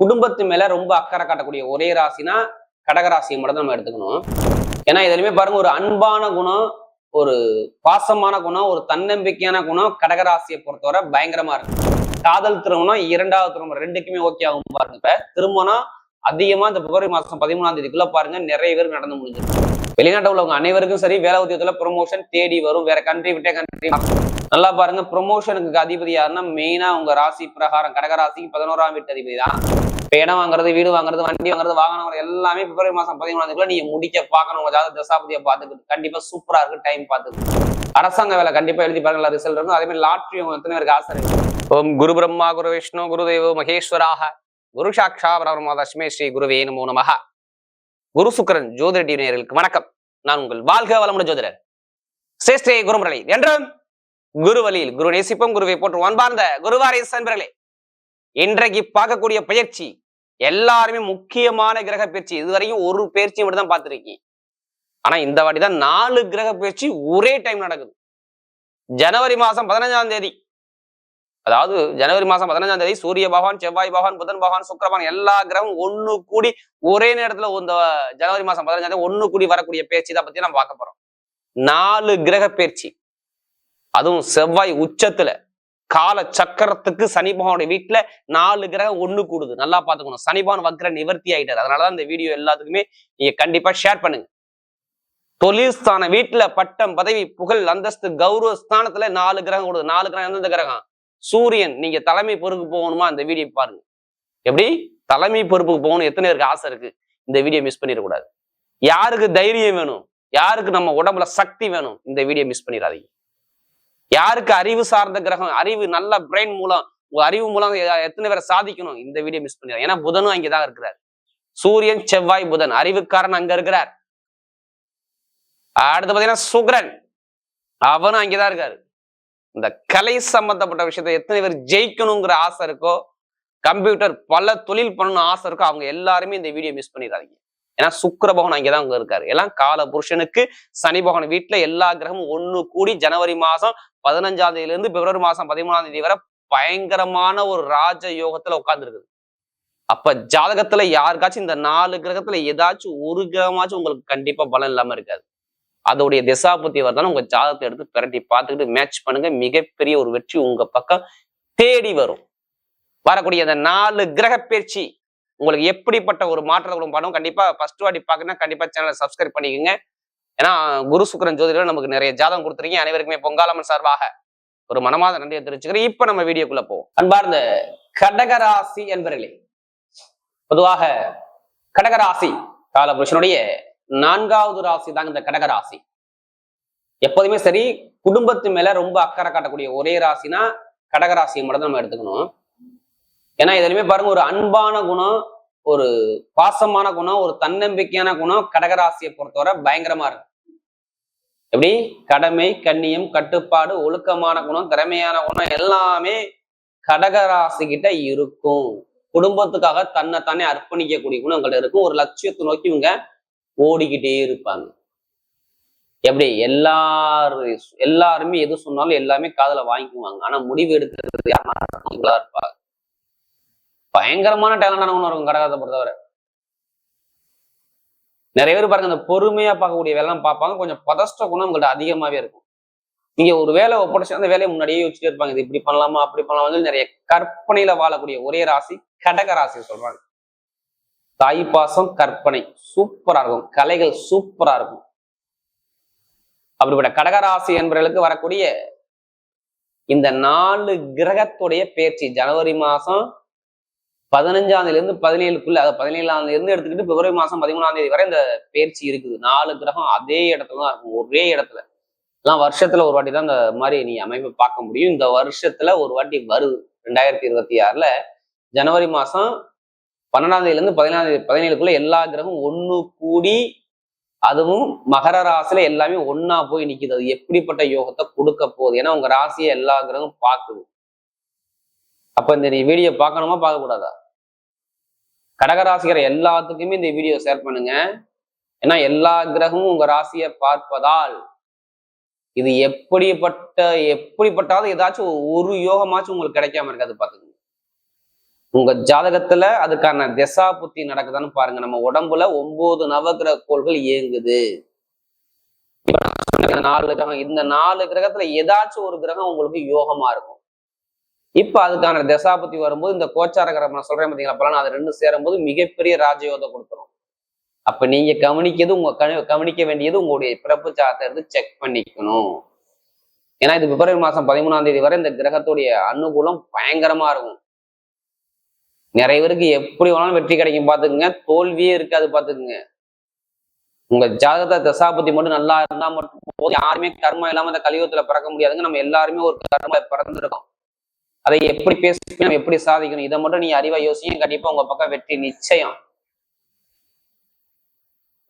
குடும்பத்து மேல ரொம்ப அக்கறை காட்டக்கூடிய ஒரே ராசினா கடகராசியை மட்டும் நம்ம எடுத்துக்கணும். ஏன்னா இதுலயுமே பாருங்க ஒரு அன்பான குணம் ஒரு பாசமான குணம் ஒரு தன்னம்பிக்கையான குணம் கடகராசியை பொறுத்தவரை பயங்கரமா இருக்கு. காதல் திருமணம் இரண்டாவது திருமணம் ரெண்டுக்குமே ஓகே ஆகும் பாருங்க இப்ப. திருமணம் அதிகமா இந்த பிப்ரவரி மாசம் பதிமூணாம் தேதிக்குள்ள பாருங்க நிறைய பேர் நடந்து முடிஞ்சிருக்கு வெளிநாட்டில் உள்ளவங்க அனைவருக்கும் சரி வேலை உத்தியத்துல ப்ரொமோஷன் தேடி வரும். வேற கண்ட்ரி விட்டே கண்ட்ரி நல்லா பாருங்க ப்ரொமோஷனுக்கு அதிபதி யாருன்னா மெயினா உங்க ராசி பிரகாரம் கடகராசிக்கு பதினோராம் வீட்டு அதிபதி தான். இப்போ இடம் வாங்குறது வீடு வாங்குறது வண்டி வாங்குறது வாகனம் வாங்குறது எல்லாமே பிப்ரவரி மாசம் பதிமூணாம் தேதிக்குள்ள நீங்க முடிக்க பார்க்கணும். உங்க ஜாதக தசாபதியை பார்த்துக்கிட்டு கண்டிப்பா சூப்பரா இருக்கு டைம் பார்த்துக்கிட்டு. அரசாங்க வேலை கண்டிப்பா எழுதி பாருங்க ரிசல்ட் இருக்கும். அதே மாதிரி லாட்ரி உங்க எத்தனை பேருக்கு ஆசை இருக்கு. ஓம் குரு பிரம்மா குரு விஷ்ணு குரு தேவோ மகேஸ்வராக. குரு சாட்சா பரமதஸ்மே ஸ்ரீ குருவே நமோ நமகா குரு சுக்கரன் ஜோதிட நேயர்களுக்கு வணக்கம். நான் உங்கள் வாழ்க வளமுடன் ஜோதிடர். சேஷ்டே குருமுரளி. என்றும் குரு வழியில் குரு நேசிப்பம் குருவை போற்று அன்பார்ந்த குருவாரை சன்பர்களே. இன்றைக்கு பார்க்கக்கூடிய பயிற்சி எல்லாருமே முக்கியமான கிரக பயிற்சி. இதுவரையும் ஒரு பயிற்சி மட்டும் தான் பார்த்துருக்கீங்க. ஆனா இந்த வாட்டி தான் நாலு கிரக பயிற்சி ஒரே டைம் நடக்குது. ஜனவரி மாசம் பதினஞ்சாம் தேதி. அதாவது ஜனவரி மாசம் பதினஞ்சாம் தேதி சூரிய பகவான் செவ்வாய் பகவான் புதன் பகவான் சுக்கரபான் எல்லா கிரகமும் ஒண்ணு கூடி ஒரே நேரத்துல இந்த ஜனவரி மாசம் பதினஞ்சாம் தேதி ஒண்ணு கூடி வரக்கூடிய பேச்சு தான் பத்தி நம்ம பார்க்க போறோம். நாலு கிரக பேச்சு அதுவும் செவ்வாய் உச்சத்துல கால சக்கரத்துக்கு சனி பகவானுடைய வீட்டுல நாலு கிரகம் ஒண்ணு கூடுது. நல்லா பாத்துக்கணும் சனி பகவான் வக்ர நிவர்த்தி ஆயிட்டாரு. அதனாலதான் இந்த வீடியோ எல்லாத்துக்குமே நீங்க கண்டிப்பா ஷேர் பண்ணுங்க. தொழில் ஸ்தான வீட்டுல பட்டம் பதவி புகழ் அந்தஸ்து கௌரவ ஸ்தானத்துல நாலு கிரகம் கூடுது. நாலு கிரகம் எந்தெந்த கிரகம்? சூரியன் நீங்க தலைமை பொறுப்பு போகணுமா? அந்த வீடியோ பாருங்க. எப்படி? தலைமை பொறுப்புக்கு போகணும். எத்தனை பேருக்கு ஆசை இருக்கு? இந்த வீடியோ மிஸ் பண்ணிடக்கூடாது. யாருக்கு தைரியம் வேணும்? யாருக்கு நம்ம உடம்புல சக்தி வேணும்? இந்த வீடியோ மிஸ் பண்ணிடாதீங்க. யாருக்கு அறிவு சார்ந்த கிரகம் அறிவு நல்ல பிரெயின் மூலம் உங்க அறிவு மூலம் எத்தனை பேரை சாதிக்கணும்? இந்த வீடியோ மிஸ் பண்ணிடாது ஏன்னா புதனும் அங்கேதான் இருக்கிறார். சூரியன் செவ்வாய் புதன். அறிவுக்காரன் அங்க இருக்கிறார். அடுத்து பாத்தீங்கன்னா சுக்ரன். அவனும் அங்கேதான் இருக்காரு. இந்த கலை சம்பந்தப்பட்ட விஷயத்தை எத்தனை பேர் ஜெயிக்கணுங்கிற ஆசை இருக்கோ கம்ப்யூட்டர் பல தொழில் பண்ணணும் ஆசை இருக்கோ அவங்க எல்லாருமே இந்த வீடியோ மிஸ் பண்ணிடாதீங்க. ஏன்னா சுக்கிர பகவான் அங்கேதான் அங்க இருக்காரு. எல்லாம் கால புருஷனுக்கு சனி பகவான் வீட்டுல எல்லா கிரகமும் ஒண்ணு கூடி ஜனவரி மாசம் பதினஞ்சாம் தேதியில இருந்து பிப்ரவரி மாசம் பதிமூணாம் தேதி வரை பயங்கரமான ஒரு ராஜ யோகத்துல உட்கார்ந்துருக்குது. அப்ப ஜாதகத்துல யாருக்காச்சும் இந்த நாலு கிரகத்துல ஏதாச்சும் ஒரு கிரகமாச்சும் உங்களுக்கு கண்டிப்பா பலம் இல்லாம இருக்காது. அதோடைய திசாபுத்தி வரதான உங்க ஜாதகத்தை எடுத்து பிரட்டி பார்த்துக்கிட்டு மேட்ச் பண்ணுங்க. மிகப்பெரிய ஒரு வெற்றி உங்க பக்கம் தேடி வரும். வரக்கூடிய அந்த நாலு கிரக பயிற்சி உங்களுக்கு எப்படிப்பட்ட ஒரு மாற்றத்தை கொடுக்கும் படம் கண்டிப்பா ஃபர்ஸ்ட் வாட்டி பார்க்கணும்னா கண்டிப்பா சேனலை சப்ஸ்கிரைப் பண்ணிக்கோங்க. ஏன்னா குரு சுக்கரன் ஜோதிடர் நமக்கு நிறைய ஜாதகம் கொடுத்துருக்கீங்க. அனைவருக்குமே பொங்காலம்மன் சார்பாக ஒரு மனமாத நன்றியை தெரிவிச்சுக்கிறேன். இப்ப நம்ம வீடியோக்குள்ள போவோம். அன்பார்ந்த கடகராசி என்பர்களே பொதுவாக கடகராசி காலபுருஷனுடைய நான்காவது ராசி தான் இந்த கடகராசி எப்போதுமே சரி குடும்பத்து மேல ரொம்ப அக்கறை காட்டக்கூடிய ஒரே ராசினா கடகராசியை மட்டும் நம்ம எடுத்துக்கணும். ஏன்னா இதுலயுமே பாருங்க ஒரு அன்பான குணம் ஒரு பாசமான குணம் ஒரு தன்னம்பிக்கையான குணம் கடகராசியை பொறுத்தவரை பயங்கரமா இருக்கு. எப்படி? கடமை கண்ணியம் கட்டுப்பாடு ஒழுக்கமான குணம் திறமையான குணம் எல்லாமே கடகராசி கிட்ட இருக்கும். குடும்பத்துக்காக தன்னை தானே அர்ப்பணிக்கக்கூடிய குணம் இருக்கும். ஒரு லட்சியத்தை நோக்கி இவங்க ஓடிக்கிட்டே இருப்பாங்க. எப்படி? எல்லாரு எல்லாருமே எது சொன்னாலும் எல்லாமே காதுல வாங்கிக்குவாங்க. ஆனா முடிவு எடுக்கிறது யாருன்னா இருப்பாங்க. பயங்கரமான டேலண்டான இருக்கும் கடகத்தை பொறுத்தவரை. நிறைய பேர் பாருங்க இந்த பொறுமையா பார்க்கக்கூடிய வேலைலாம் பார்ப்பாங்க. கொஞ்சம் பதஷ்ட குணம் உங்கள்கிட்ட அதிகமாவே இருக்கும். நீங்க ஒரு வேலை ஒப்படைச்சு அந்த வேலையை முன்னாடியே வச்சுட்டே இருப்பாங்க. இது இப்படி பண்ணலாமா? அப்படி பண்ணலாமா நிறைய கற்பனையில வாழக்கூடிய ஒரே ராசி கடக ராசி சொல்றாங்க. தாய் பாசம் கற்பனை சூப்பரா இருக்கும். கலைகள் சூப்பரா இருக்கும். அப்படிப்பட்ட கடகராசி என்பவர்களுக்கு வரக்கூடிய இந்த நாலு கிரகத்துடைய பேச்சு ஜனவரி மாசம் பதினஞ்சாம் தேதியில இருந்து பதினேழுக்குள்ள அதாவது பதினேழாம் தேதி இருந்து எடுத்துக்கிட்டு பிப்ரவரி மாசம் பதிமூணாம் தேதி வரை இந்த பேச்சு இருக்குது. நாலு கிரகம் அதே இடத்துல தான் இருக்கும் ஒரே இடத்துல. எல்லாம் வருஷத்துல ஒரு வாட்டி தான் இந்த மாதிரி நீ அமைப்பை பார்க்க முடியும். இந்த வருஷத்துல ஒரு வாட்டி வருது. ரெண்டாயிரத்தி இருபத்தி ஆறுல ஜனவரி மாசம் பன்னெண்டாம் தேதியில இருந்து பதினாலாம் தேதி பதினேழுக்குள்ள எல்லா கிரகமும் ஒண்ணு கூடி அதுவும் மகர ராசியில எல்லாமே ஒன்னா போய் நிக்குது. அது எப்படிப்பட்ட யோகத்தை கொடுக்க போகுது? ஏன்னா உங்க ராசியை எல்லா கிரகமும் பார்க்குது. அப்ப இந்த நீ வீடியோ பார்க்கணுமா பார்க்க கூடாதா கடகராசிக்கிற எல்லாத்துக்குமே இந்த வீடியோ ஷேர் பண்ணுங்க. ஏன்னா எல்லா கிரகமும் உங்க ராசியை பார்ப்பதால் இது எப்படிப்பட்ட எப்படிப்பட்டாவது ஏதாச்சும் ஒரு யோகமாச்சும் உங்களுக்கு கிடைக்காம இருக்காது பாத்துக்கோங்க உங்க ஜாதகத்துல அதுக்கான திசா புத்தி நடக்குதான்னு பாருங்க. நம்ம உடம்புல ஒன்பது நவகிரக கோள்கள் இயங்குது. நாலு கிரகம் இந்த நாலு கிரகத்துல ஏதாச்சும் ஒரு கிரகம் உங்களுக்கு யோகமா இருக்கும். இப்ப அதுக்கான தசாபத்தி வரும்போது இந்த கோச்சார கிரகம் நான் சொல்றேன் பாத்தீங்களா பலன் அது ரெண்டும் சேரும்போது மிகப்பெரிய ராஜயோகம் கொடுத்துரும். அப்ப நீங்க கவனிக்கிறது உங்க கவனிக்க வேண்டியது உங்களுடைய பிறப்பு சார்த்தை இருந்து செக் பண்ணிக்கணும். ஏன்னா இது பிப்ரவரி மாசம் பதிமூணாம் தேதி வரை இந்த கிரகத்துடைய அனுகூலம் பயங்கரமா இருக்கும். நிறைய பேருக்கு எப்படி வேணாலும் வெற்றி கிடைக்கும் பாத்துக்குங்க தோல்வியே இருக்காது பார்த்துக்குங்க. உங்க ஜாதகத்தை தசாபத்தி மட்டும் நல்லா இருந்தா மட்டும் போது யாருமே கர்மம் இல்லாம இந்த கலியுகத்துல பிறக்க முடியாதுங்க. நம்ம எல்லாருமே ஒரு கர்ம பிறந்திருக்கோம். அதை எப்படி பேசி நம்ம எப்படி சாதிக்கணும் இதை மட்டும் நீ அறிவா யோசியும் கண்டிப்பா உங்க பக்கம் வெற்றி நிச்சயம்.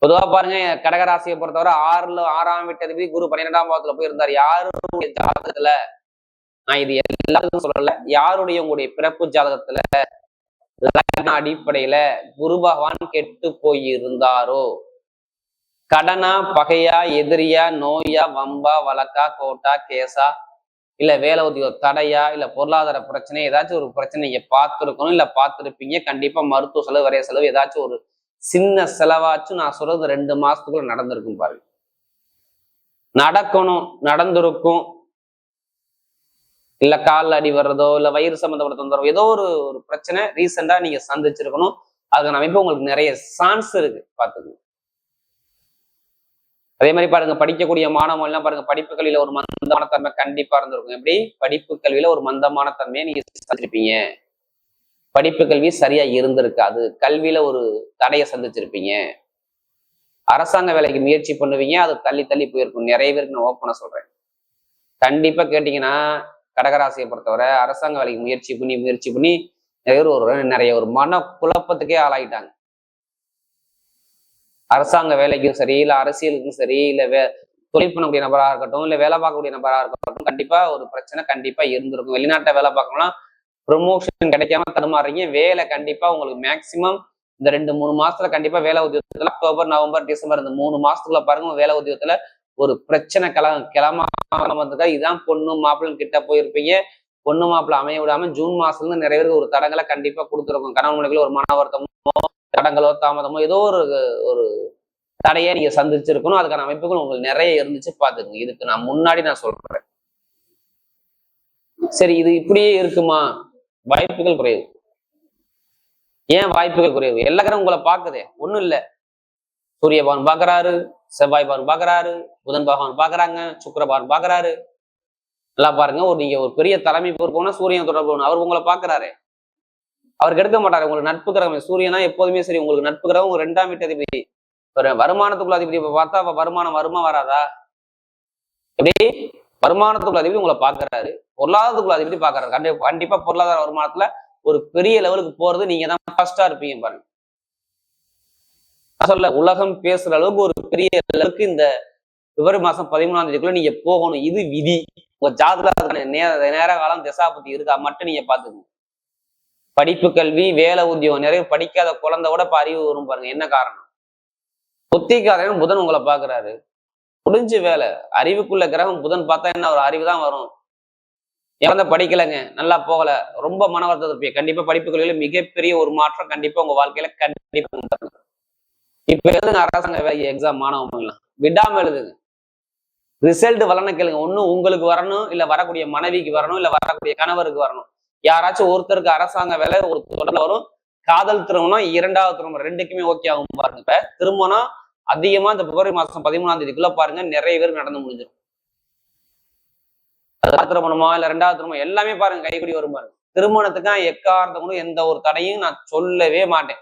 பொதுவா பாருங்க கடகராசியை பொறுத்தவரை ஆறுல ஆறாம் வீட்டதிபதி குரு பன்னிரெண்டாம் பாவத்துல போய் இருந்தார் யாருடைய ஜாதகத்துல? நான் இது எல்லாத்துக்கும் சொல்லல. யாருடைய உங்களுடைய பிறப்பு ஜாதகத்துல? லக்ன அடிப்படையில குரு பகவான் கெட்டு போயிருந்தாரோ? கடனா பகையா எதிரியா நோயா வம்பா வழக்கா கோட்டா கேசா இல்ல வேலை உதவி தடையா இல்ல பொருளாதார பிரச்சனை ஏதாச்சும் ஒரு பிரச்சனை நீங்க பார்த்துருக்கணும் இல்ல பார்த்துருப்பீங்க கண்டிப்பா மருத்துவ செலவு வரைய செலவு ஏதாச்சும் ஒரு சின்ன செலவாச்சும் நான் சொல்றது ரெண்டு மாசத்துக்குள்ள நடந்திருக்கும் பாருங்க. நடக்கணும் நடந்திருக்கும். இல்ல கால் அடி வர்றதோ இல்ல வயிறு சம்பந்தப்பட்ட தொந்தரவு ஏதோ ஒரு ஒரு பிரச்சனை ரீசெண்டா நீங்க சந்திச்சிருக்கணும். அதுக்கான அமைப்பு உங்களுக்கு நிறைய சான்ஸ் இருக்கு பாத்துக்கோங்க அதே மாதிரி பாருங்க படிக்கக்கூடிய மாணவர்கள் எல்லாம் பாருங்க படிப்பு கல்வியில ஒரு மந்தமான தன்மை கண்டிப்பா இருந்திருக்கும். எப்படி? படிப்பு கல்வியில ஒரு மந்தமான தன்மையை நீங்க சந்திச்சிருப்பீங்க. படிப்பு கல்வி சரியா இருந்திருக்காது. கல்வியில ஒரு தடையை சந்திச்சிருப்பீங்க. அரசாங்க வேலைக்கு முயற்சி பண்ணுவீங்க அது தள்ளி தள்ளி போயிருக்கும். நிறைய பேருக்கு நான் ஓப்பனா சொல்றேன். கண்டிப்பா கேட்டீங்கன்னா கடகராசியை பொறுத்தவரை அரசாங்க வேலைக்கு முயற்சி பண்ணி முயற்சி பண்ணி நிறைய ஒரு நிறைய ஒரு மன குழப்பத்துக்கே ஆளாயிட்டாங்க. அரசாங்க வேலைக்கும் சரி இல்ல அரசியலுக்கும் சரி இல்ல வே தொழில் பண்ணக்கூடிய நபராக இருக்கட்டும் இல்ல வேலை பார்க்கக்கூடிய நபராக இருக்கட்டும் கண்டிப்பா ஒரு பிரச்சனை கண்டிப்பா இருந்திருக்கும். வெளிநாட்டை வேலை பார்க்கணும்னா ப்ரொமோஷன் கிடைக்காம தடுமாறுறீங்க. வேலை கண்டிப்பா உங்களுக்கு மேக்சிமம் இந்த ரெண்டு மூணு மாசத்துல கண்டிப்பா வேலை உத்தியோகத்துல அக்டோபர் நவம்பர் டிசம்பர் இந்த மூணு மாசத்துக்குள்ள பாருங்க வேலை உத்தியோகத்துல ஒரு பிரச்சனை கிள கிளம்ப வந்ததா? இதான் பொண்ணு மாப்பிள்ளை கிட்ட போயிருப்பீங்க. பொண்ணு மாப்பிள்ள அமைய விடாம ஜூன் மாசத்துல இருந்து நிறைய பேருக்கு ஒரு தடங்களை கண்டிப்பா கொடுத்துருக்கும். கணவன் மனைவிக்குள்ள ஒரு மன வருத்தமோ தடங்களோ தாமதமோ ஏதோ ஒரு ஒரு தடையை நீங்க சந்திச்சிருக்கணும். அதுக்கான அமைப்புகள் உங்களுக்கு நிறைய இருந்துச்சு. பாத்துக்கங்க இதுக்கு நான் முன்னாடி நான் சொல்றேன். சரி இது இப்படியே இருக்குமா? வாய்ப்புகள் குறைவு. ஏன் வாய்ப்புகள் குறைவு? எல்லா உங்களை பாக்குதே ஒண்ணும் இல்ல. சூரிய பகவான் பாக்குறாரு செவ்வாய் பகவான் பாக்குறாரு புதன் பகவான் பாக்குறாங்க சுக்கர பகவான் பாக்குறாரு நல்லா பாருங்க ஒரு நீங்க ஒரு பெரிய தலைமை பொறுப்போனா சூரியன் தொடர்பு அவர் உங்களை பாக்குறாரு அவர் கெடுக்க மாட்டாரு உங்களுக்கு நட்பு கிரகம். சூரியனா எப்போதுமே சரி உங்களுக்கு நட்பு கிரகம் உங்க ரெண்டாம் வீட்டு அதிபதி. வருமானத்துக்குள்ள அதிபதி இப்ப பார்த்தா அப்ப வருமானம் வருமா வராதா? எப்படி? வருமானத்துக்குள்ள அதிபதி உங்களை பாக்குறாரு பொருளாதாரத்துக்குள்ள அதிபதி பாக்குறாரு கண்டிப்பா கண்டிப்பா பொருளாதார வருமானத்துல ஒரு பெரிய லெவலுக்கு போறது நீங்க தான் ஃபர்ஸ்டா இருப்பீங்க பாருங்க. நான் சொல்ல உலகம் பேசுற அளவுக்கு ஒரு பெரிய அளவுக்கு இந்த பிப்ரவரி மாசம் பதிமூணாம் தேதிக்குள்ள நீங்க போகணும். இது விதி. உங்க ஜாதகத்துல நேர நேர காலம் திசாபத்தி இருக்கா? மட்டும் நீங்க பாத்துக்கணும் படிப்பு கல்வி வேலை உத்தியோகம் நிறைய படிக்காத குழந்தை கூட அறிவு வரும் பாருங்க. என்ன காரணம்? புத்திக்காரன் புதன் உங்களை பாக்குறாரு முடிஞ்சு வேலை. அறிவுக்குள்ள கிரகம் புதன் பார்த்தா என்ன? ஒரு அறிவு தான் வரும் இறந்த படிக்கலைங்க. நல்லா போகல. ரொம்ப மன வருத்தம் இருப்பீங்க. கண்டிப்பா படிப்பு கல்வியில மிகப்பெரிய ஒரு மாற்றம் கண்டிப்பா உங்க வாழ்க்கையில கண்டிப்பா இப்ப எழுதுங்க அரசாங்க வேலை எக்ஸாம் மாணவங்களாம் விடாம எழுதுங்க. ரிசல்ட் வரணும் கேளுங்க. ஒண்ணு உங்களுக்கு வரணும் இல்ல வரக்கூடிய மனைவிக்கு வரணும் இல்ல வரக்கூடிய கணவருக்கு வரணும். யாராச்சும் ஒருத்தருக்கு அரசாங்க வேலை ஒரு தொடர்ல வரும். காதல் திருமணம் இரண்டாவது திருமணம் ரெண்டுக்குமே ஓகே ஆகும் பாருங்க. இப்ப திருமணம் அதிகமா இந்த பிப்ரவரி மாசம் பதிமூணாம் தேதிக்குள்ள பாருங்க நிறைய பேர் நடந்து முடிஞ்சிடும். அது திருமணமா இல்ல ரெண்டாவது திருமணம் எல்லாமே பாருங்க கைக்குடி வரும் பாருங்க. திருமணத்துக்கு நான் எக்காரணத்தை கொண்டு எந்த ஒரு தடையும் நான் சொல்லவே மாட்டேன்.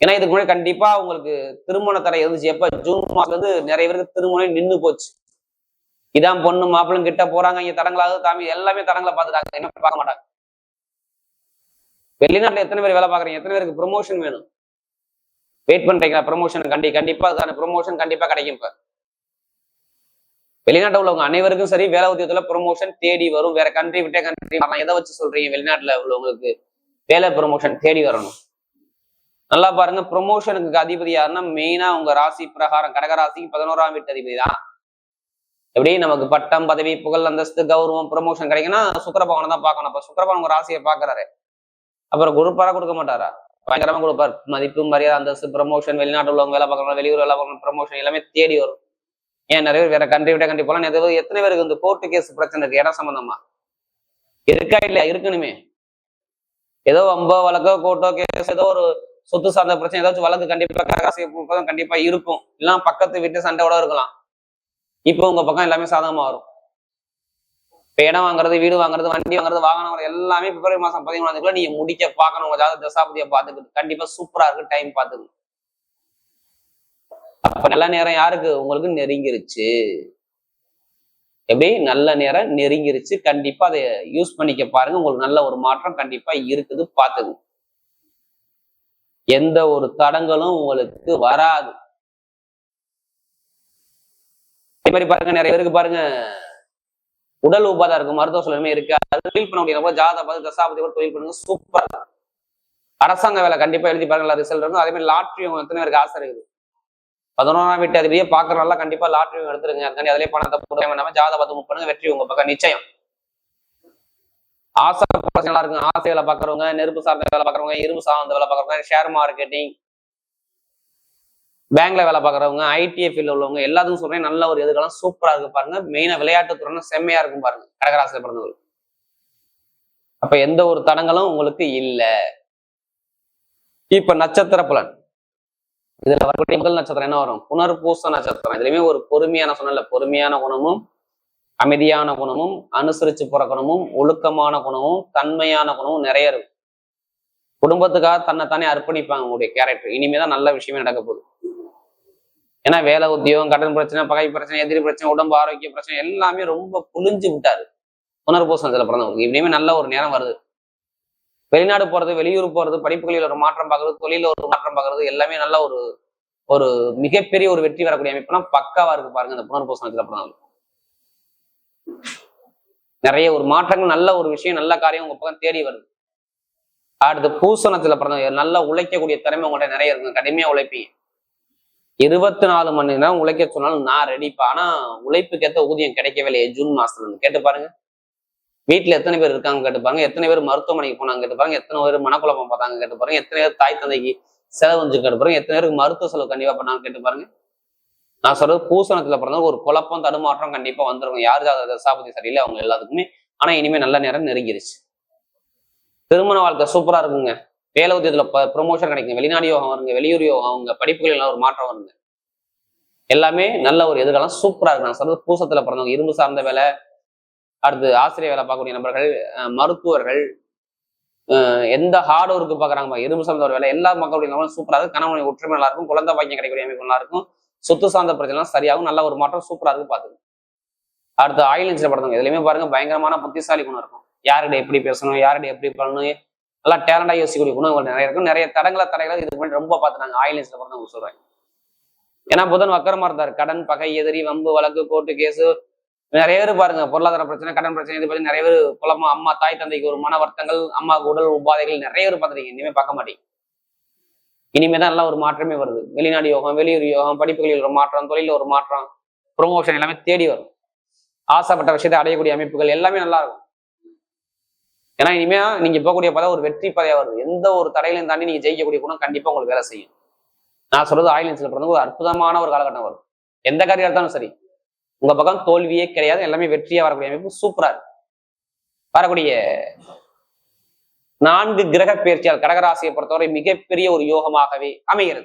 ஏன்னா இதுக்கு முன்னாடி கண்டிப்பா உங்களுக்கு திருமண தடை இருந்துச்சு. எப்ப? ஜூன் மாசத்துல இருந்து நிறைய பேருக்கு திருமணம் நின்னு போச்சு. இதான் பொண்ணு மாப்பிள்ளும் கிட்ட போறாங்க இங்க தடங்களாவது தாமி எல்லாமே தடங்களை பாத்துட்டாங்க என்ன பார்க்க மாட்டாங்க? வெளிநாட்டுல எத்தனை பேர் வேலை பாக்குறீங்க எத்தனை பேருக்கு ப்ரொமோஷன் வேணும்? வெயிட் பண்றீங்களா ப்ரொமோஷன் கண்டி கண்டிப்பா அதுக்கான ப்ரொமோஷன் கண்டிப்பா கிடைக்கும் இப்ப. வெளிநாட்டு உள்ளவங்க அனைவருக்கும் சரி வேலை உத்தியத்துல ப்ரொமோஷன் தேடி வரும். வேற கண்ட்ரி விட்டே கண்ட்ரி வரலாம் எதை வச்சு சொல்றீங்க? வெளிநாட்டுல உள்ளவங்களுக்கு வேலை ப்ரொமோஷன் தேடி வரணும். நல்லா பாருங்க ப்ரொமோஷனுக்கு அதிபதி யாருன்னா மெயினா உங்க ராசி பிரகாரம் கடகராசிக்கு பதினோராம் வீட்டு அதிபதி தான். எப்படி? நமக்கு பட்டம் பதவி புகழ் அந்தஸ்து கௌரவம் ப்ரொமோஷன் கிடைக்குன்னா சுக்கரபவனை தான் பார்க்கணும். அப்ப சுக்கரபவன் உங்க ராசியை பாக்குறாரு அப்புறம் குருப்பாரா கொடுக்க மாட்டாரா? பயங்கரமா கொடுப்பார். மதிப்பு மரியாதை அந்தஸ்து ப்ரமோஷன் வெளிநாட்டு உள்ளவங்க வேலை பார்க்கணும் வெளியூர் வேலை பார்க்கணும் ப்ரமோஷன் எல்லாமே தேடி வரும். ஏன்? நிறைய பேர் வேற கண்ட்ரி விட கண்ட்ரி போலாம். எத்தனை பேருக்கு இந்த கோர்ட்டு கேஸ் பிரச்சனை இருக்கு? இடம் சம்பந்தமா? இருக்கா இல்லையா? இருக்கணுமே. ஏதோ அம்போ வழக்கோ கோர்ட்டோ கேஸ் ஏதோ ஒரு சொத்து சார்ந்த பிரச்சனை ஏதாச்சும் வழக்கு கண்டிப்பா கடகாசி கண்டிப்பா இருக்கும். இல்லைன்னா பக்கத்து வீட்டு சண்டையோட இருக்கலாம். இப்போ உங்க பக்கம் எல்லாமே சாதகமா வரும். இப்ப இடம் வாங்குறது வீடு வாங்குறது வண்டி வாங்குறது வாகனம் வாங்குறது எல்லாமே பிப்ரவரி மாசம் பதிமூணாந்துக்குள்ள நீங்க முடிக்க பார்க்கணும். உங்க ஜாதக தசாபதியை பார்த்துக்கிட்டு கண்டிப்பா சூப்பரா இருக்கு டைம் பார்த்துக்கணும் அப்ப நல்ல நேரம் யாருக்கு? உங்களுக்கு நெருங்கிருச்சு. எப்படி நல்ல நேரம் நெருங்கிருச்சு. கண்டிப்பா அதை யூஸ் பண்ணிக்க பாருங்க. உங்களுக்கு நல்ல ஒரு மாற்றம் கண்டிப்பா இருக்குது பார்த்துக்கணும் எந்த ஒரு தடங்களும் உங்களுக்கு வராது. அதே மாதிரி பாருங்க நிறைய பேருக்கு பாருங்க உடல் உபாதா இருக்கும் மருத்துவ சூழலுமே இருக்கு. அது தொழில் பண்ண முடியாத ஜாதக பார்த்து தசாபதி கூட தொழில் பண்ணுங்க சூப்பர் அரசாங்க வேலை கண்டிப்பா எழுதி பாருங்க ரிசல்ட் இருக்கும் அதே மாதிரி லாட்ரி உங்க எத்தனை பேருக்கு ஆசை இருக்குது? பதினோராம் வீட்டு அதிபதியே பாக்குறனால கண்டிப்பா லாட்ரி எடுத்துருங்க. அதுக்காண்டி அதிலே பணத்தை போடுறாங்க பார்த்து முப்பதுங்க வெற்றி உங்க பக்கம் நிச்சயம். ஆசை பிரச்சனை இருக்கும். ஆசை வேலை பார்க்குறவங்க நெருப்பு சார்ந்த வேலை பார்க்குறவங்க இரும்பு சார்ந்த வேலை பார்க்குறவங்க ஷேர் மார்க்கெட்டிங் பேங்க்ல வேலை பார்க்குறவங்க ஐடிஎஃப் ஃபீல்டு உள்ளவங்க எல்லாத்துக்கும் சொல்றேன் நல்ல ஒரு எதுக்கெல்லாம் சூப்பரா இருக்கு பாருங்க. மெயினா விளையாட்டு துறைனா செம்மையா இருக்கும் பாருங்க. கடகராசியில் பிறந்தவங்களுக்கு அப்ப எந்த ஒரு தடங்களும் உங்களுக்கு இல்ல. இப்ப நட்சத்திர புலன். இதுல வரக்கூடிய முதல் நட்சத்திரம் என்ன வரும்? புனர்பூச நட்சத்திரம். இதுலயுமே ஒரு பொறுமையான சொன்னல பொறுமையான குணமும் அமைதியான குணமும் அனுசரிச்சு போற குணமும் ஒழுக்கமான குணமும் தன்மையான குணமும் நிறைய இருக்கும். குடும்பத்துக்காக தன்னைத்தானே அர்ப்பணிப்பாங்க உங்களுடைய கேரக்டர் இனிமேதான் நல்ல விஷயமே நடக்க போகுது. ஏன்னா வேலை உத்தியோகம் கடன் பிரச்சனை பகை பிரச்சனை எதிரி பிரச்சனை உடம்பு ஆரோக்கிய பிரச்சனை எல்லாமே ரொம்ப புளிஞ்சு விட்டாரு. புனர்பூசணத்துல பிறந்தவங்களுக்கு இப்படியுமே நல்ல ஒரு நேரம் வருது. வெளிநாடு போறது வெளியூர் போறது படிப்புகளில் ஒரு மாற்றம் பார்க்கறது தொழில ஒரு மாற்றம் பார்க்கறது எல்லாமே நல்ல ஒரு ஒரு மிகப்பெரிய ஒரு வெற்றி வரக்கூடிய அமைப்புலாம் பக்காவா இருக்கு பாருங்க இந்த புனர்பூசணத்துல பிறந்தவங்களுக்கு நிறைய ஒரு மாற்றங்கள் நல்ல ஒரு விஷயம் நல்ல காரியம் உங்க பக்கம் தேடி வருது. அடுத்து பூசணத்துல பிறந்த நல்லா உழைக்கக்கூடிய திறமை உங்கள்ட்ட நிறைய இருக்கு கடுமையா உழைப்பீங்க. இருபத்தி நாலு மணி நேரம் உழைக்க சொன்னாலும் நான் ரெடிப்பா ஆனா உழைப்புக்கேற்ற ஊதியம் கிடைக்கவே இல்லையே ஜூன் மாசத்துல இருந்து. கேட்டு பாருங்க. வீட்டுல எத்தனை பேர் இருக்காங்க கேட்டு பாருங்க. எத்தனை பேர் மருத்துவமனைக்கு போனாங்க கேட்டு பாருங்க. எத்தனை பேர் மனக்குழப்பம் பார்த்தாங்க கேட்டு பாருங்க. எத்தனை பேர் தாய் தந்தைக்கு செலவு வந்து கேட்டு பாருங்க. எத்தனை பேருக்கு மருத்துவ செலவு கண்டிப்பா பண்ணாங்க கேட்டு பாருங்க. நான் சொல்றது பூசணத்துல பிறந்த ஒரு குழப்பம் தடுமாற்றம் கண்டிப்பா வந்துருக்கும் யார் ஜாதக தசாபதி சரியில்லை அவங்க எல்லாத்துக்குமே. ஆனா இனிமே நல்ல நேரம் நெருங்கிருச்சு. திருமண வாழ்க்கை சூப்பரா இருக்குங்க. வேலை உத்தியத்துல ப்ரொமோஷன் கிடைக்கும் வெளிநாடு யோகம் வருங்க வெளியூர் யோகம் அவங்க படிப்புகள் எல்லாம் ஒரு மாற்றம் வருங்க. எல்லாமே நல்ல ஒரு எதிர்காலம் சூப்பரா இருக்கு. நான் சொல்றது பூசத்துல பிறந்தவங்க இரும்பு சார்ந்த வேலை அடுத்து ஆசிரியர் வேலை பார்க்கக்கூடிய நபர்கள் மருத்துவர்கள் எந்த ஹார்ட் ஒர்க்கு பாக்குறாங்க இரும்பு சார்ந்த ஒரு வேலை எல்லா மக்களுடைய நபர்களும் சூப்பரா இருக்கு. கணவனை ஒற்றுமை நல்லா இருக்கும். குழந்தை பாக்கியம் கிடைக்கக்கூடிய அமைப்பு நல்லா இருக்கும். சொத்து சார்ந்த பிரச்சனை சரியாகும் நல்ல ஒரு மாற்றம் சூப்பரா இருக்கு பாத்துக்கோங்க அடுத்து ஆயில் இன்சில் படத்தவங்க எதுலையுமே பாருங்க பயங்கரமான புத்திசாலி குணம் இருக்கும். யார்கிட்ட எப்படி பேசணும் யார்கிட்ட எப்படி பண்ணணும் நல்லா டேலண்டா யோசிக்கக்கூடிய குணம் உங்களுக்கு நிறைய இருக்கும். நிறைய தடங்கள தடைகளை இதுக்கு முன்னாடி ரொம்ப பார்த்துனாங்க ஆயில் இன்சில் பிறந்தவங்க சொல்றாங்க. ஏன்னா புதன் வக்கரமா இருந்தார். கடன் பகை எதிரி வம்பு வழக்கு கோர்ட்டு கேஸு. நிறைய பேர் பாருங்க பொருளாதார பிரச்சனை கடன் பிரச்சனை இது பற்றி நிறைய பேர் குழம்பு அம்மா தாய் தந்தைக்கு ஒரு மன வருத்தங்கள் அம்மாவுக்கு உடல் உபாதைகள் நிறைய பேர் பார்த்துருக்கீங்க இனிமே பார்க்க மாட்டீங்க. இனிமே தான் ஒரு மாற்றமே வருது. வெளிநாடு யோகம் வெளியூர் யோகம் படிப்புகளில் ஒரு மாற்றம் தொழிலில் ஒரு மாற்றம் ப்ரொமோஷன் எல்லாமே தேடி வரும். ஆசைப்பட்ட விஷயத்தை அடையக்கூடிய அமைப்புகள் எல்லாமே நல்லா இருக்கும். ஏன்னா இனிமே நீங்க போகக்கூடிய பதம் ஒரு வெற்றி பதையா வருது. எந்த ஒரு தடையிலையும் தாண்டி நீங்க ஜெயிக்கக்கூடிய குணம் கண்டிப்பா உங்களுக்கு வேலை செய்யும். நான் சொல்றது ஆயிலன்ஸ்ல பிறந்த ஒரு அற்புதமான ஒரு காலகட்டம் வரும். எந்த காரியம் எடுத்தாலும் சரி. உங்க பக்கம் தோல்வியே கிடையாது. எல்லாமே வெற்றியா வரக்கூடிய அமைப்பு சூப்பரா இருக்கு. வரக்கூடிய நான்கு கிரக பயிற்சியால் கடகராசியை பொறுத்தவரை மிகப்பெரிய ஒரு யோகமாகவே அமைகிறது.